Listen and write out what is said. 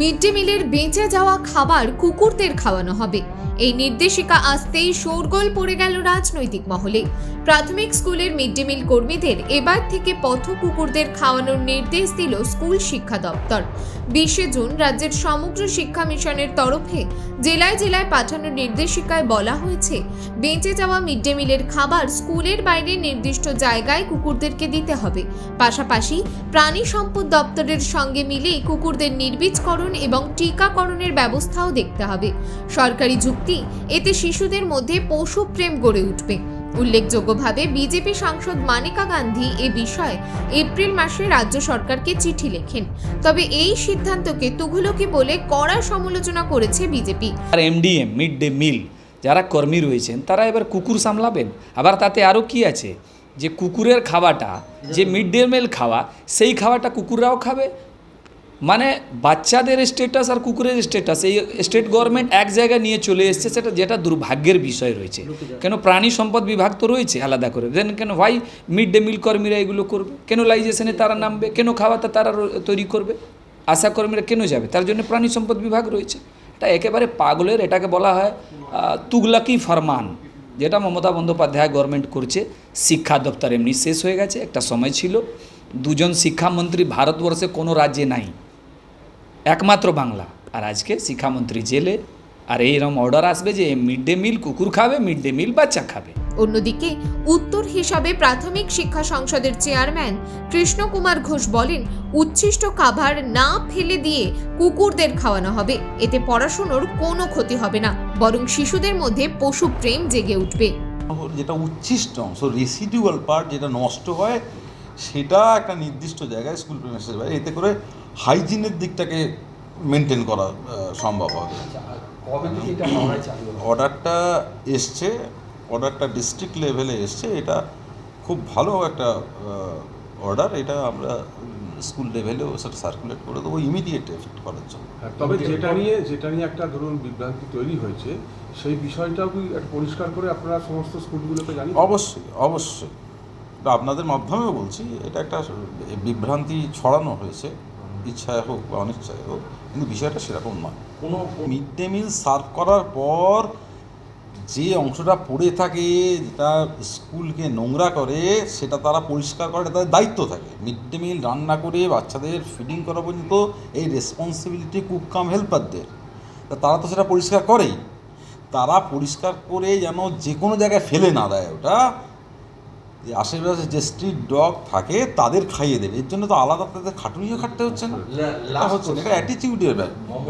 Mid day মিলের বেঁচে যাওয়া খাবার কুকুরদের খাওয়ানো হবে। এই নির্দেশিকা আসতেই শোরগোল পড়ে গেল রাজনৈতিক মহলে। প্রাথমিক স্কুলের মিড ডে মিল কর্মীদের এবার থেকে পথ কুকুরদের খাওয়ানোর নির্দেশ দিল স্কুল শিক্ষা দপ্তর। বিশে জুন রাজ্যের সমগ্র শিক্ষা মিশনের তরফে জেলায় জেলায় পাঠানো নির্দেশিকায় বলা হয়েছে, বেঁচে যাওয়া মিড ডে মিলের খাবার স্কুলের বাইরে নির্দিষ্ট জায়গায় কুকুরদেরকে দিতে হবে। পাশাপাশি প্রাণী সম্পদ দপ্তরের সঙ্গে মিলেই কুকুরদের নির্বীজকরণ এবং টিকাকরণের ব্যবস্থাও দেখতে হবে। সরকারি যুক্তি, এতে শিশুদের মধ্যে পশু প্রেম গড়ে উঠবে। উল্লেখযোগ্যভাবে বিজেপি সাংসদ মানিকা গান্ধী এ বিষয়ে এপ্রিল মাসে রাজ্য সরকারকে চিঠি লেখেন। তবে এই সিদ্ধান্তকে তুঘলকি বলে কড়া সমালোচনা করেছে বিজেপি। আর এমডিএম, মিড ডে মিল, যারা কর্মী রয়েছেন, তারা এবার কুকুর সামলাবেন। আবার তাতে আরও কি আছে? যে কুকুরের খাওয়াটা, যে মিড ডে মিল খাওয়া, সেই খাওয়াটা কুকুররাও খাবে? মানে বাচ্চাদের স্টেটাস আর কুকুরের স্টেটাস এই স্টেট গভর্নমেন্ট এক জায়গায় নিয়ে চলে এসছে সেটা যেটা দুর্ভাগ্যের বিষয় রয়েছে। কেন প্রাণী সম্পদ বিভাগ তো রয়েছে আলাদা করে। দেন কেন ভাই মিড ডে মিল কর্মীরা এগুলো করবে? কেন লাইজেশনে তারা নামবে? কেন খাওয়াতে তারা তৈরি করবে? আশা কর্মীরা কেন যাবে? তার জন্য প্রাণী সম্পদ বিভাগ রয়েছে। এটা একেবারে পাগলের এটাকে বলা হয় তুগলাকি ফরমান যেটা মমতা বন্দ্যোপাধ্যায় গভর্নমেন্ট করছে শিক্ষা দপ্তর। এমনি শেষ হয়ে গেছে একটা সময় ছিল। দুজন শিক্ষামন্ত্রী ভারতবর্ষে কোনো রাজ্যে নাই। একমাত্র বাংলা। আর আজকে শিক্ষামন্ত্রী জেলে আর এইরকম অর্ডার আসবে যে মিড ডে মিল কুকুর খাবে মিড ডে মিল বাচ্চা খাবে। অন্যদিকে উত্তর হিসাবে প্রাথমিক শিক্ষা সংসদের চেয়ারম্যান কৃষ্ণকুমার ঘোষ বলেন উচ্ছিষ্ট খাবার না ফেলে দিয়ে কুকুরদের খাওয়ানো হবে। এতে পড়াশুনোর কোনো ক্ষতি হবে না বরং শিশুদের মধ্যে পশু প্রেম জেগে উঠবে। যেটা উচ্ছিষ্ট অংশ রেসিডুয়াল পার্ট যেটা নষ্ট হয় সেটা একটা নির্দিষ্ট জায়গায় স্কুল প্রেমিসেস বাইরে এতে করে হাইজিনের দিকটাকে মেনটেন করা সম্ভব হবে। অর্ডারটা এসছে অর্ডারটা ডিস্ট্রিক্ট লেভেলে এসছে এটা খুব ভালো একটা অর্ডার এটা আমরা স্কুল লেভেলেও সেটা সার্কুলেট করে দেবো ইমিডিয়েট এফেক্ট করার জন্য। হ্যাঁ, তবে যেটা নিয়ে যেটা নিয়ে একটা ধরুন বিভ্রান্তি তৈরি হয়েছে সেই বিষয়টাও কি একটু পরিষ্কার করে আপনারা সমস্ত স্কুলগুলোকে জানিয়ে অবশ্যই অবশ্যই। আপনাদের মাধ্যমেও বলছি এটা একটা বিভ্রান্তি ছড়ানো হয়েছে। ইচ্ছায় হোক বা অনিচ্ছায় হোক, কিন্তু বিষয়টা সেরকম নয়। কোনো মিড ডে মিল সার্ভ করার পর যে অংশটা পড়ে থাকে, যেটা স্কুলকে নোংরা করে, সেটা তারা পরিষ্কার করে, তাদের দায়িত্ব থাকে। মিড ডে মিল রান্না করে বাচ্চাদের ফিডিং করা পর্যন্ত এই রেসপন্সিবিলিটি কুক কাম হেল্পারদের। তারা তো সেটা পরিষ্কার করেই। তারা পরিষ্কার করে যেন যে কোনো জায়গায় ফেলে না দেয় ওটা আশেপাশে যে স্ট্রিট ডগ থাকে তাদের খাইয়ে দেবে। এর জন্য তো আলাদা তাদের খাটুনিও খাটতে হচ্ছে না। হচ্ছে না এটা অ্যাটিচিউডের ব্যাপার।